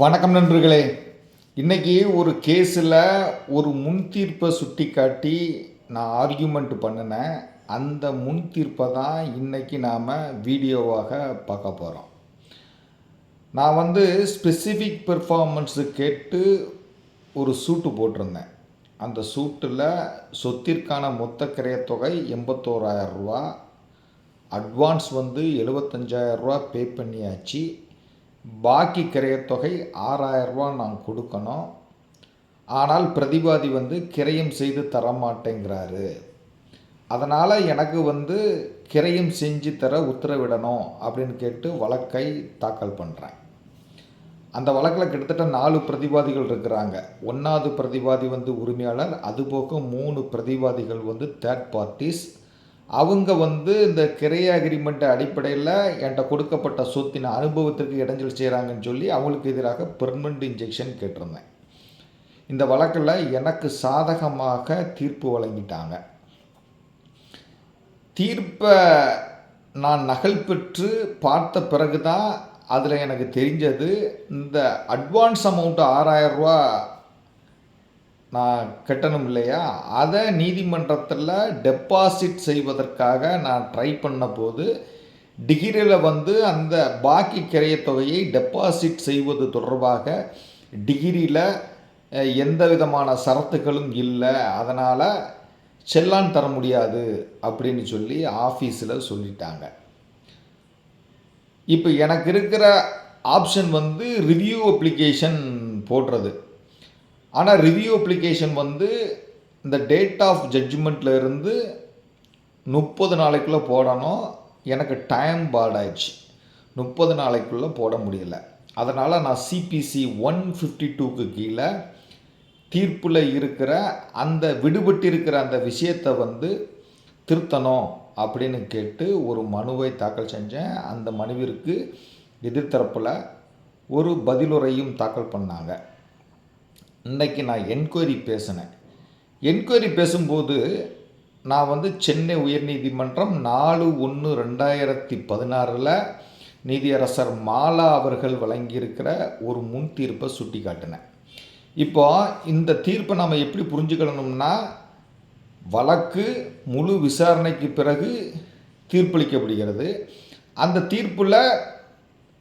வணக்கம் நண்பர்களே. இன்றைக்கி ஒரு கேஸில் ஒரு முன் தீர்ப்பை சுட்டி காட்டி நான் ஆர்கியூமெண்ட் பண்ணினேன். அந்த முன் தீர்ப்பை தான் இன்றைக்கி நாம் வீடியோவாக பார்க்க போகிறோம் நான் வந்து ஸ்பெசிஃபிக் பெர்ஃபார்மன்ஸு கேட்டு ஒரு சூட்டு போட்டிருந்தேன். அந்த சூட்டில் சொத்திற்கான மொத்த கிரையத்தொகை எண்பத்தோராயிரம் ரூபா. அட்வான்ஸ் வந்து 75000 ரூபா பே பண்ணியாச்சு. பாக்கி கிரயத்தொகை ஆறாயிரம் ரூபா நான் கொடுக்கணும். ஆனால் பிரதிவாதி வந்து கிரயம் செய்து தரமாட்டேங்கிறாரு. அதனால் எனக்கு வந்து கிரயம் செஞ்சு தர உத்தரவிடணும் அப்படின்னு கேட்டு வழக்கை தாக்கல் பண்ணுறேன் அந்த வழக்கில் கிட்டத்தட்ட நாலு பிரதிவாதிகள் இருக்கிறாங்க. ஒன்றாவது பிரதிவாதி வந்து உரிமையாளர் அதுபோக மூணு பிரதிவாதிகள் வந்து தேர்ட் பார்ட்டிஸ் அவங்க வந்து இந்த கிரைய அக்ரிமெண்ட் அடிப்படையில் என்கிட்ட கொடுக்கப்பட்ட சொத்தின் அனுபவத்திற்கு இடைஞ்சல் செய்கிறாங்கன்னு சொல்லி அவங்களுக்கு எதிராக பெர்மனண்ட் இன்ஜெக்ஷன் கேட்டிருந்தேன். இந்த வழக்கில் எனக்கு சாதகமாக தீர்ப்பு வழங்கிட்டாங்க. தீர்ப்பை நான் நகல் பெற்று பார்த்த பிறகு தான் அதில் எனக்கு தெரிஞ்சது இந்த அட்வான்ஸ் அமௌண்ட்டு ஆறாயிரம் ரூபா நான் கட்டணும் இல்லையா? அதை நீதிமன்றத்தில் டெபாசிட் செய்வதற்காக நான் ட்ரை பண்ண போது டிகிரியில் வந்து அந்த பாக்கி கிரையத் தொகையை டெபாசிட் செய்வது தொடர்பாக டிகிரியில் எந்த விதமான சரத்துகளும் இல்லை. அதனால் செல்லான் தர முடியாது அப்படின்னு சொல்லி ஆஃபீஸில் சொல்லிட்டாங்க. இப்போ எனக்கு இருக்கிற ஆப்ஷன் வந்து ரிவ்யூ அப்ளிகேஷன் போடுறது. ஆனால் ரிவ்யூ அப்ளிகேஷன் வந்து இந்த டேட் ஆஃப் ஜட்ஜ்மெண்ட்டில் இருந்து முப்பது நாளைக்குள்ளே போடணும். எனக்கு டைம் பாடாயிடுச்சு முப்பது நாளைக்குள்ளே போட முடியல. அதனால் நான் சிபிசி ஒன் ஃபிஃப்டி டூக்கு கீழே தீர்ப்பில் இருக்கிற அந்த விடுபட்டு இருக்கிற அந்த விஷயத்தை வந்து திருத்தணும் அப்படின்னு கேட்டு ஒரு மனுவை தாக்கல் செஞ்சேன். அந்த மனுவிற்கு எதிர்த்தரப்பில் ஒரு பதிலுரையும் தாக்கல் பண்ணாங்க. இன்றைக்கி நான் என்கொயரி பேசினேன். என்கொயரி பேசும்போது நான் வந்து சென்னை உயர்நீதிமன்றம் நாலு ஒன்று ரெண்டாயிரத்தி பதினாறில் நீதியரசர் மாலா அவர்கள் வழங்கியிருக்கிற ஒரு முன் தீர்ப்பை சுட்டி காட்டினேன் இப்போ இந்த தீர்ப்பை நம்ம எப்படி புரிஞ்சுக்கணும்னா வழக்கு முழு விசாரணைக்கு பிறகு தீர்ப்பளிக்கப்படுகிறது. அந்த தீர்ப்பில்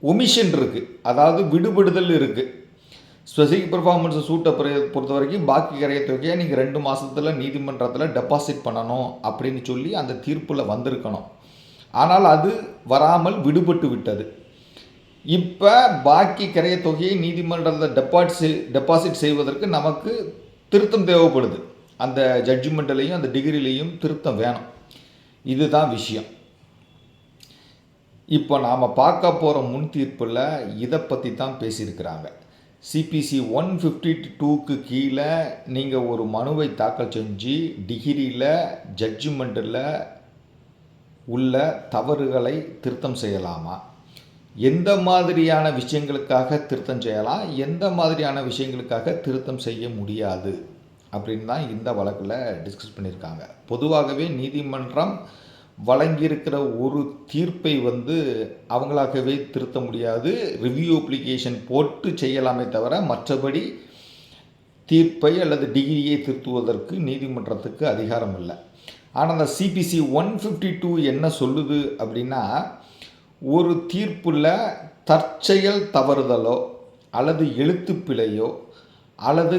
ஒமிஷன் இருக்குது அதாவது விடுபடுதல் இருக்குது ஸ்பெசிஃபிக் பெர்ஃபார்மன்ஸ் சூட்டை பொறுத்த வரைக்கும் பாக்கி கரையை தொகையை நீங்கள் ரெண்டு மாதத்தில் நீதிமன்றத்தில் டெபாசிட் பண்ணணும் அப்படின்னு சொல்லி அந்த தீர்ப்பில் வந்திருக்கணும். ஆனால் அது வராமல் விடுபட்டு விட்டது. இப்போ பாக்கி கரைய தொகையை நீதிமன்றத்தில் டெபாசிட் டெபாசிட் செய்வதற்கு நமக்கு திருத்தம் தேவைப்படுது. அந்த ஜட்ஜ்மெண்ட்லேயும் அந்த டிகிரிலையும் திருத்தம் வேணும். இதுதான் விஷயம். இப்போ நாம் பார்க்க போகிற முன் தீர்ப்பில் இதை பற்றி தான் பேசியிருக்கிறாங்க. சிபிசி ஒன் ஃபிஃப்டி டூக்கு கீழே நீங்கள் ஒரு மனுவை தாக்கல் செஞ்சு டிகிரியில் ஜட்ஜ்மெண்ட்டில் உள்ள தவறுகளை திருத்தம் செய்யலாமா? எந்த மாதிரியான விஷயங்களுக்காக திருத்தம் செய்யலாம்? எந்த மாதிரியான விஷயங்களுக்காக திருத்தம் செய்ய முடியாது? அப்படின்னு தான் இந்த வழக்கில் டிஸ்கஸ் பண்ணியிருக்காங்க. பொதுவாகவே நீதிமன்றம் வழங்கியிருக்கிற ஒரு தீர்ப்பை வந்து அவங்களாகவே திருத்த முடியாது. ரிவ்யூ அப்ளிகேஷன் போட்டு செய்யலாமே தவிர மற்றபடி தீர்ப்பை அல்லது டிகிரியை திருத்துவதற்கு நீதிமன்றத்துக்கு அதிகாரம் இல்லை. ஆனால் அந்த சிபிசி ஒன் ஃபிஃப்டி டூ என்ன சொல்லுது அப்படின்னா ஒரு தீர்ப்பில் தற்செயல் தவறுதலோ அல்லது எழுத்து பிழையோ அல்லது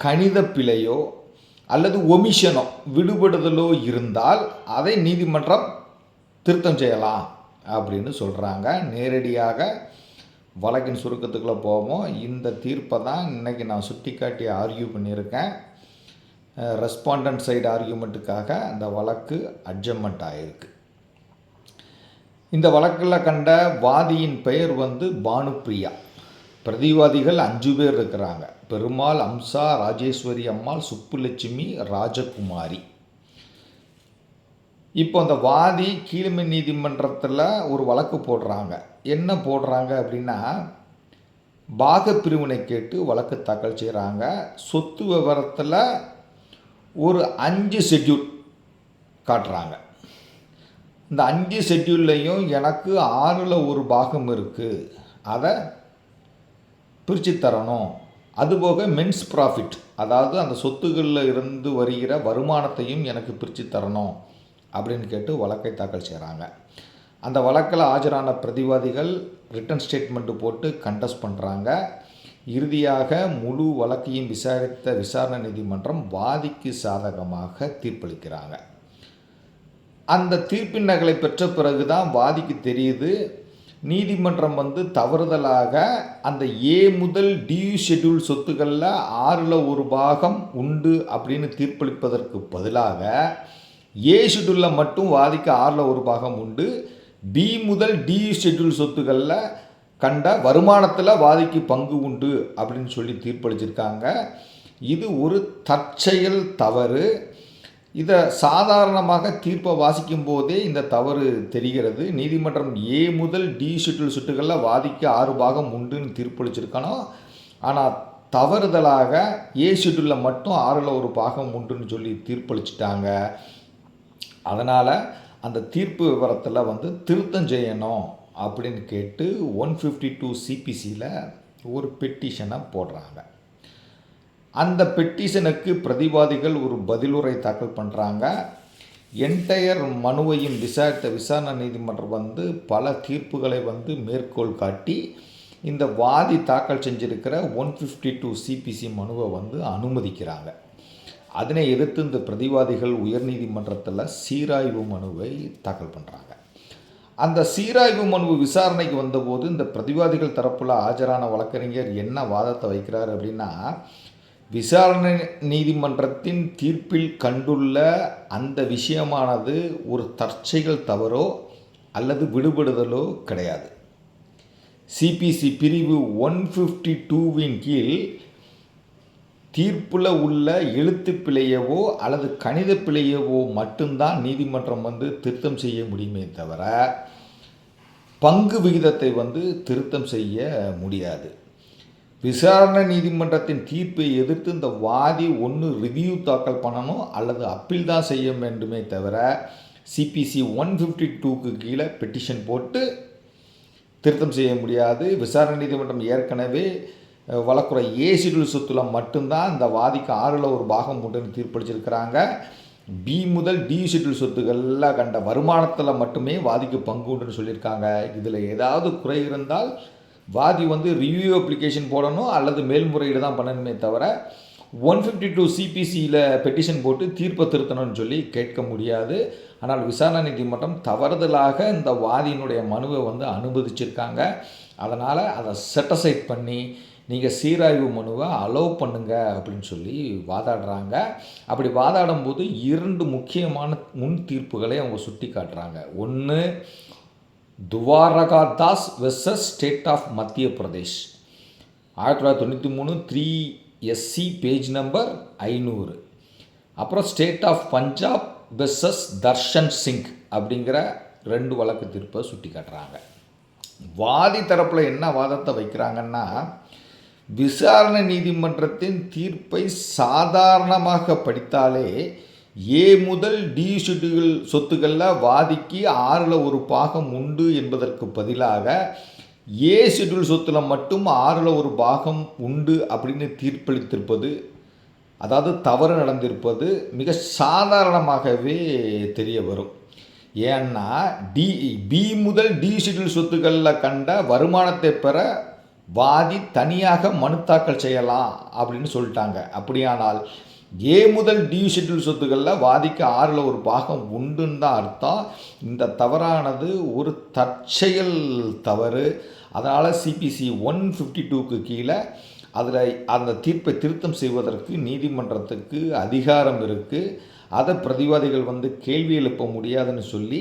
கணித பிழையோ அல்லது ஒமிஷனோ விடுபடுதலோ இருந்தால் அதை நீதிமன்றம் திருத்தம் செய்யலாம் அப்படின்னு சொல்கிறாங்க நேரடியாக வழக்கின் சுருக்கத்துக்குள்ளே போவோம் இந்த தீர்ப்பை தான் இன்றைக்கி நான் சுட்டி காட்டி ஆர்கியூ பண்ணியிருக்கேன் ரெஸ்பாண்டன்ட் சைடு ஆர்கியூமெண்ட்டுக்காக அந்த வழக்கு அட்ஜமெண்ட் ஆகிருக்கு இந்த வழக்கில் கண்ட வாதியின் பெயர் வந்து பானுப்பிரியா. பிரதிவாதிகள் அஞ்சு பேர் இருக்கிறாங்க. பெருமாள் அம்சா ராஜேஸ்வரி அம்மாள் சுப்புலட்சுமி ராஜகுமாரி. இப்போ அந்த வாதி கீழ்மை நீதிமன்றத்தில் ஒரு வழக்கு போடுறாங்க. என்ன போடுறாங்க அப்படின்னா பாக பிரிவினை கேட்டு வழக்கு தாக்கல் செய்கிறாங்க சொத்து விவரத்தில் ஒரு அஞ்சு ஷெட்யூல் காட்டுறாங்க. இந்த அஞ்சு ஷெட்யூல்லையும் எனக்கு ஆறில் ஒரு பாகம் இருக்குது அதை பிரித்து தரணும். அதுபோக மென்ஸ் ப்ராஃபிட் அதாவது அந்த சொத்துகளில் இருந்து வருகிற வருமானத்தையும் எனக்கு பிரித்து தரணும் அப்படின்னு கேட்டு வழக்கை தாக்கல் செய்கிறாங்க அந்த வழக்கில் ஆஜரான பிரதிவாதிகள் ரிட்டன் ஸ்டேட்மெண்ட்டு போட்டு கண்டஸ்ட் பண்ணுறாங்க இறுதியாக முழு வழக்கையும் விசாரித்த விசாரணை நீதிமன்றம் வாதிக்கு சாதகமாக தீர்ப்பளிக்கிறாங்க. அந்த தீர்ப்பின் நகலை பெற்ற பிறகு தான் வாதிக்கு தெரியுது நீதிமன்றம் வந்து தவறுதலாக அந்த ஏ முதல் டி ஷெட்யூல் சொத்துக்களில் ஆறில் ஒரு பாகம் உண்டு அப்படின்னு தீர்ப்பளிப்பதற்கு பதிலாக ஏ ஷெட்யூலில் மட்டும் வாதிக்க ஆறில் ஒரு பாகம் உண்டு. பி முதல் டி ஷெட்யூல் சொத்துக்களில் கண்ட வருமானத்தில் வாதிக்கு பங்கு உண்டு அப்படின்னு சொல்லி தீர்ப்பளிச்சிருக்காங்க. இது ஒரு தற்செயல் தவறு. இதை சாதாரணமாக தீர்ப்பை வாசிக்கும் போதே இந்த தவறு தெரிகிறது. நீதிமன்றம் ஏ முதல் டி ஷெட்யூல் சுட்டுகளில் வாதிக்க ஆறு பாகம் உண்டுன்னு தீர்ப்பளிச்சிருக்கணும் ஆனால் தவறுதலாக ஏ ஷெட்யூலில் மட்டும் ஆறில் ஒரு பாகம் உண்டுன்னு சொல்லி தீர்ப்பளிச்சிட்டாங்க. அதனால் அந்த தீர்ப்பு விவரத்தில் வந்து திருத்தம் செய்யணும் அப்படின்னு கேட்டு ஒன் ஃபிஃப்டி டூ சிபிசியில் ஒரு பெட்டிஷனை போடுறாங்க. அந்த பெட்டிஷனுக்கு பிரதிவாதிகள் ஒரு பதிலுரை தாக்கல் பண்ணுறாங்க என்டையர் மனுவையும் விசாரித்த விசாரணை நீதிமன்றம் வந்து பல தீர்ப்புகளை வந்து மேற்கோள் காட்டி இந்த வாதி தாக்கல் செஞ்சிருக்கிற ஒன் ஃபிஃப்டி டூ சிபிசி மனுவை வந்து அனுமதிக்கிறாங்க. அதனை எதிர்த்து இந்த பிரதிவாதிகள் உயர்நீதிமன்றத்தில் சீராய்வு மனுவை தாக்கல் பண்ணுறாங்க அந்த சீராய்வு மனு விசாரணைக்கு வந்தபோது இந்த பிரதிவாதிகள் தரப்பில் ஆஜரான வழக்கறிஞர் என்ன வாதத்தை வைக்கிறார் அப்படின்னா விசாரணை நீதிமன்றத்தின் தீர்ப்பில் கண்டுள்ள அந்த விஷயமானது ஒரு தற்செயல் தவறோ அல்லது விடுபடுதலோ கிடையாது. சிபிசி பிரிவு ஒன் ஃபிஃப்டி டூவின் கீழ் தீர்ப்பில் உள்ள எழுத்து பிழையவோ அல்லது கணித பிழையவோ மட்டும்தான் நீதிமன்றம் வந்து திருத்தம் செய்ய முடியுமே தவிர பங்கு விகிதத்தை வந்து திருத்தம் செய்ய முடியாது. விசாரணை நீதிமன்றத்தின் தீர்ப்பை எதிர்த்து இந்த வாதி ஒன்று ரிவ்யூ தாக்கல் பண்ணணும் அல்லது அப்பீல் தான் செய்ய வேண்டுமே தவிர சிபிசி ஒன் ஃபிஃப்டி டூக்கு கீழே பெட்டிஷன் போட்டு திருத்தம் செய்ய முடியாது. விசாரணை நீதிமன்றம் ஏற்கனவே வழக்குறை ஏ ஷெட்யூல் சொத்துல மட்டும்தான் இந்த வாதிக்கு ஆறில் ஒரு பாகம் உண்டுன்னு தீர்ப்பளிச்சிருக்கிறாங்க. பி முதல் டி ஷெட்யூல் சொத்துக்களில் கண்ட வருமானத்தில் மட்டுமே வாதிக்கு பங்கு உண்டுன்னு சொல்லியிருக்காங்க. இதில் ஏதாவது குறை இருந்தால் வாதி வந்து ரிவ்யூ அப்ளிகேஷன் போடணும் அல்லது மேல்முறையீடு தான் பண்ணணுமே தவிர ஒன் ஃபிஃப்டி டூ சிபிசியில் பெட்டிஷன் போட்டு தீர்ப்பை திருத்தணும்னு சொல்லி கேட்க முடியாது. ஆனால் விசாரணை நீதிமன்றம் தவறுதலாக இந்த வாதியினுடைய மனுவை வந்து அனுமதிச்சிருக்காங்க. அதனால் அதை செட்டசைட் பண்ணி நீங்கள் சீராய்வு மனுவை அலோவ் பண்ணுங்க அப்படின்னு சொல்லி வாதாடுறாங்க. அப்படி வாதாடும் போது இரண்டு முக்கியமான முன் தீர்ப்புகளை அவங்க சுட்டி காட்டுறாங்க ஒன்று Dwaraka Das versus state of Madhya Pradesh. ஆயிரத்தி தொள்ளாயிரத்தி தொண்ணூற்றி மூணு த்ரீ எஸ்சி பேஜ் நம்பர் ஐநூறு. அப்புறம் state of Punjab versus Darshan Singh அப்படிங்கிற ரெண்டு வழக்கு தீர்ப்பை சுட்டி காட்டுறாங்க. வாதி தரப்பில் என்ன வாதத்தை வைக்கிறாங்கன்னா விசாரணை நீதிமன்றத்தின் தீர்ப்பை சாதாரணமாக படித்தாலே ஏ முதல் டி ஷெட்யூல் சொத்துக்களில் வாதிக்கு ஆறில் ஒரு பாகம் உண்டு என்பதற்கு பதிலாக ஏ ஷெட்யூல் சொத்தில் மட்டும் ஆறில் ஒரு பாகம் உண்டு அப்படின்னு தீர்ப்பளித்திருப்பது அதாவது தவறு நடந்திருப்பது மிக சாதாரணமாகவே தெரிய வரும். ஏன்னா டி பி முதல் டி ஷெட்யூல் சொத்துக்களில் கண்ட வருமானத்தை பெற வாதி தனியாக மனு தாக்கல் செய்யலாம் அப்படின்னு சொல்லிட்டாங்க. அப்படியானால் ஏ முதல் டி ஷெட்யூல் சொத்துக்களில் வாதிக்கு ஆறில் ஒரு பாகம் உண்டுன்னு தான் அர்த்தம். இந்த தவறானது ஒரு தற்செயல் தவறு. அதனால் சிபிசி ஒன் ஃபிஃப்டி டூக்கு கீழே அதில் அந்த தீர்ப்பை திருத்தம் செய்வதற்கு நீதிமன்றத்துக்கு அதிகாரம் இருக்குது அதை பிரதிவாதிகள் வந்து கேள்வி எழுப்ப முடியாதுன்னு சொல்லி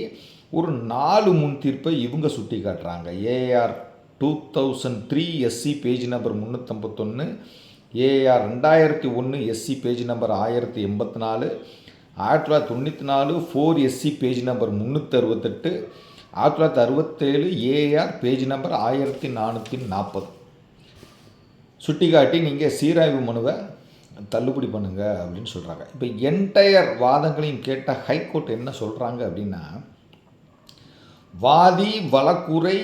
ஒரு நாலு முன் தீர்ப்பை இவங்க சுட்டி காட்டுறாங்க AR two thousand three SC page number முந்நூற்றம்பத்தொன்று AR ரெண்டாயிரத்தி ஒன்று எஸ்சி பேஜ் நம்பர் ஆயிரத்தி எண்பத்தி நாலு ஆயிரத்தி தொள்ளாயிரத்தி தொண்ணூற்றி நாலு ஃபோர் எஸ்சி பேஜ் நம்பர் முந்நூற்றி அறுபத்தெட்டு ஆயிரத்தி தொள்ளாயிரத்தி அறுபத்தேழு ஏஆர் பேஜ் நம்பர் ஆயிரத்தி நானூற்றி நாற்பது. சுட்டிக்காட்டி நீங்கள் சீராய்வு மனுவை தள்ளுபடி பண்ணுங்க அப்படின்னு சொல்கிறாங்க இப்போ என்டையர் வாதங்களையும் கேட்ட ஹைகோர்ட் என்ன சொல்கிறாங்க அப்படின்னா வாதி வழக்குரை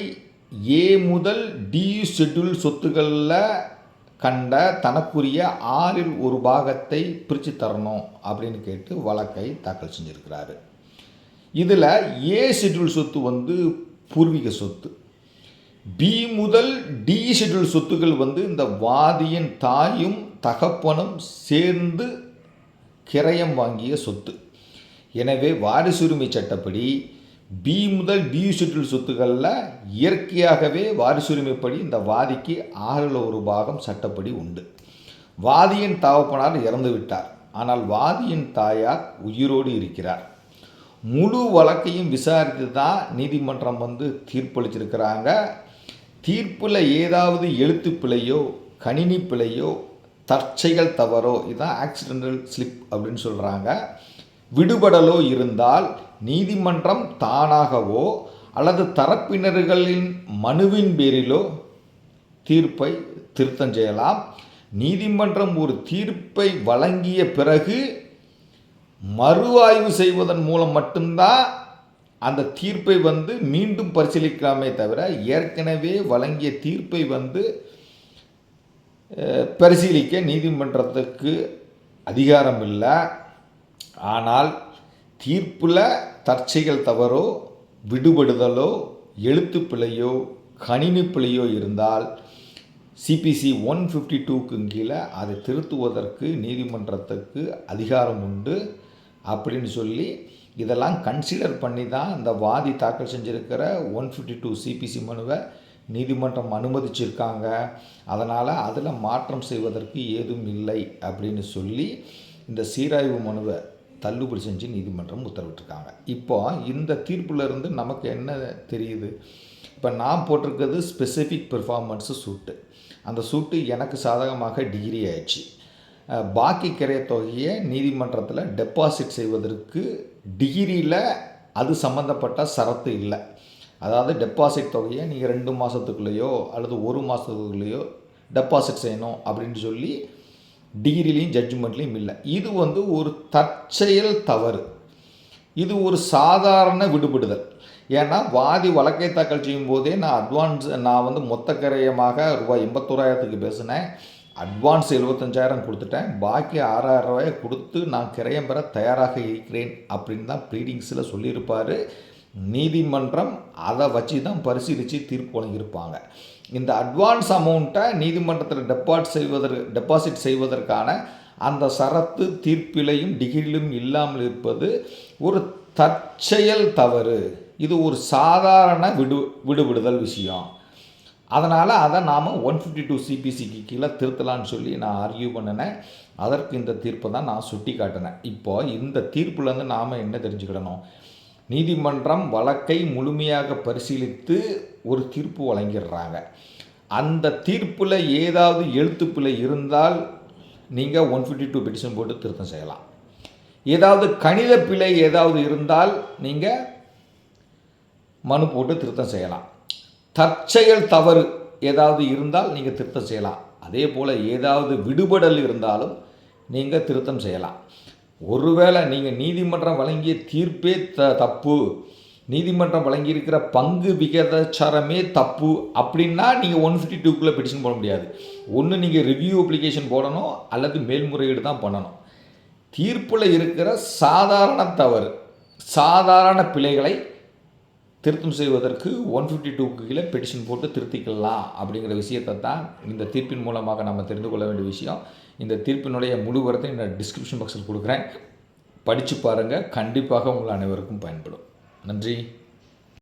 ஏ முதல் டி ஷெட்யூல் சொத்துக்களில் கண்ட தனக்குரிய ஆறில் ஒரு பாகத்தை பிரித்து தரணும் அப்படின்னு கேட்டு வழக்கை தாக்கல் செஞ்சுருக்கிறாரு. இதில் ஏ ஷெட்யூல் சொத்து வந்து பூர்வீக சொத்து. பி முதல் டி ஷெட்யூல் சொத்துக்கள் வந்து இந்த வாதியின் தாயும் தகப்பனும் சேர்ந்து கிரயம் வாங்கிய சொத்து. எனவே வாரிசுரிமை சட்டப்படி பி முதல் டி ஷெட்யூல் சொத்துக்களில் இயற்கையாகவே வாரிசுரிமைப்படி இந்த வாதிக்கு ஆறில் ஒரு பாகம் சட்டப்படி உண்டு. வாதியின் தாவப்பனார் இறந்து விட்டார். ஆனால் வாதியின் தாயார் உயிரோடு இருக்கிறார். முழு வழக்கையும் விசாரித்து தான் நீதிமன்றம் வந்து தீர்ப்பளிச்சிருக்கிறாங்க தீர்ப்பில் ஏதாவது எழுத்து பிழையோ கணினி பிழையோ தற்செயல் தவறோ இதுதான் ஆக்சிடென்டல் ஸ்லிப் அப்படின்னு சொல்கிறாங்க விடுபடலோ இருந்தால் நீதிமன்றம் தானாகவோ அல்லது தரப்பினர்களின் மனுவின் பேரிலோ தீர்ப்பை திருத்தம் செய்யலாம். நீதிமன்றம் ஒரு தீர்ப்பை வழங்கிய பிறகு மறு ஆய்வு செய்வதன் மூலம் மட்டும்தான் அந்த தீர்ப்பை வந்து மீண்டும் பரிசீலிக்கலாமே தவிர ஏற்கனவே வழங்கிய தீர்ப்பை வந்து பரிசீலிக்க நீதிமன்றத்துக்கு அதிகாரம் இல்லை ஆனால் தீர்ப்பில் தற்செயல் தவறோ விடுபடுதலோ எழுத்து பிழையோ கணினி பிழையோ இருந்தால் சிபிசி ஒன் ஃபிஃப்டி டூக்கு கீழே அதை திருத்துவதற்கு நீதிமன்றத்துக்கு அதிகாரம் உண்டு அப்படின்னு சொல்லி இதெல்லாம் கன்சிடர் பண்ணி தான் இந்த வாதி தாக்கல் செஞ்சிருக்கிற ஒன் ஃபிஃப்டி டூ சிபிசி மனுவை நீதிமன்றம் அனுமதிச்சிருக்காங்க. அதனால் அதில் மாற்றம் செய்வதற்கு ஏதும் இல்லை அப்படின்னு சொல்லி இந்த சீராய்வு மனுவை தள்ளுபடி செஞ்சு நீதிமன்றம் உத்தரவிட்டிருக்காங்க. இப்போ இந்த தீர்ப்புல இருந்து நமக்கு என்ன தெரியுது? இப்போ நான் போட்டிருக்கிறது ஸ்பெசிஃபிக் பெர்ஃபார்மன்ஸு சூட்டு அந்த சூட்டு எனக்கு சாதகமாக டிகிரி ஆயிடுச்சு. பாக்கி கிரைய தொகையை நீதிமன்றத்தில் டெபாசிட் செய்வதற்கு டிகிரியில் அது சம்மந்தப்பட்ட சரத்து இல்லை. அதாவது டெபாசிட் தொகையை நீங்கள் ரெண்டு மாதத்துக்குள்ளேயோ அல்லது ஒரு மாதத்துக்குள்ளேயோ டெபாசிட் செய்யணும் அப்படின்னு சொல்லி டிகிரிலையும் ஜட்ஜ்மெண்ட்லேயும் இல்லை. இது வந்து ஒரு தற்செயல் தவறு. இது ஒரு சாதாரண விடுபடுதல். ஏன்னா வாதி வழக்கை தாக்கல் செய்யும் போதே நான் அட்வான்ஸ் நான் வந்து மொத்த கரையமாக ரூபாய் எண்பத்தோராயிரத்துக்கு பேசினேன். அட்வான்ஸ் எழுபத்தஞ்சாயிரம் கொடுத்துட்டேன். பாக்கி ஆறாயிரம் ரூபாயை கொடுத்து நான் கிரயம் பெற தயாராக இருக்கிறேன் அப்படின்னு தான் ப்ளீடிங்ஸில் சொல்லியிருப்பார். நீதிமன்றம் அதை வச்சு தான் பரிசீலித்து தீர்ப்பு வழங்கியிருப்பாங்க. இந்த அட்வான்ஸ் அமௌண்ட்டை நீதிமன்றத்தில் டெபாசிட் செய்வதற்கு டெபாசிட் செய்வதற்கான அந்த சரத்து தீர்ப்பிலையும் டிகிரியிலும் இல்லாமல் இருப்பது ஒரு தற்செயல் தவறு. இது ஒரு சாதாரண விடு விடுவிடுதல் விஷயம். அதனால் அதை நாம் ஒன் ஃபிஃப்டி டூ சிபிசிக்கு கீழே திருத்தலான்னு சொல்லி நான் ஆர்கியூ பண்ணினேன். அதற்கு இந்த தீர்ப்பை தான் நான் சுட்டி காட்டினேன் இப்போ இந்த தீர்ப்புலேருந்து நாம் என்ன தெரிஞ்சுக்கிடணும்? நீதிமன்றம் வழக்கை முழுமையாக பரிசீலித்து ஒரு தீர்ப்பு வழங்கிடுறாங்க. அந்த தீர்ப்பில் ஏதாவது எழுத்துப்பிழை இருந்தால் நீங்கள் ஒன் ஃபிஃப்டி டூ பெட்டிஷன் போட்டு திருத்தம் செய்யலாம். ஏதாவது கணித பிழை ஏதாவது இருந்தால் நீங்கள் மனு போட்டு திருத்தம் செய்யலாம். தற்செயல் தவறு ஏதாவது இருந்தால் நீங்கள் திருத்தம் செய்யலாம். அதே போல் ஏதாவது விடுபடல் இருந்தாலும் நீங்கள் திருத்தம் செய்யலாம். ஒருவேளை நீங்கள் நீதிமன்றம் வழங்கிய தீர்ப்பே த தப்பு. நீதிமன்றம் வழங்கியிருக்கிற பங்கு விகிதாச்சாரமே தப்பு அப்படின்னா நீங்கள் ஒன் ஃபிஃப்டி டூக்குள்ளே பெட்டிஷன் போட முடியாது. ஒன்று நீங்கள் ரிவ்யூ அப்ளிகேஷன் போடணும் அல்லது மேல்முறையீடு தான் பண்ணணும். தீர்ப்பில் இருக்கிற சாதாரண தவறு சாதாரண பிழைகளை திருத்தம் செய்வதற்கு ஒன் ஃபிஃப்டி டூக்கு கீழே பெட்டிஷன் போட்டு திருத்திக்கலாம் அப்படிங்கிற விஷயத்தை தான் இந்த தீர்ப்பின் மூலமாக நம்ம தெரிந்து கொள்ள வேண்டிய விஷயம். இந்த தீர்ப்பினுடைய முழு வரத்தை நான் டிஸ்கிரிப்ஷன் பாக்ஸில் கொடுக்குறேன். படித்து பாருங்கள் கண்டிப்பாக உங்கள் அனைவருக்கும் பயன்படும். நன்றி.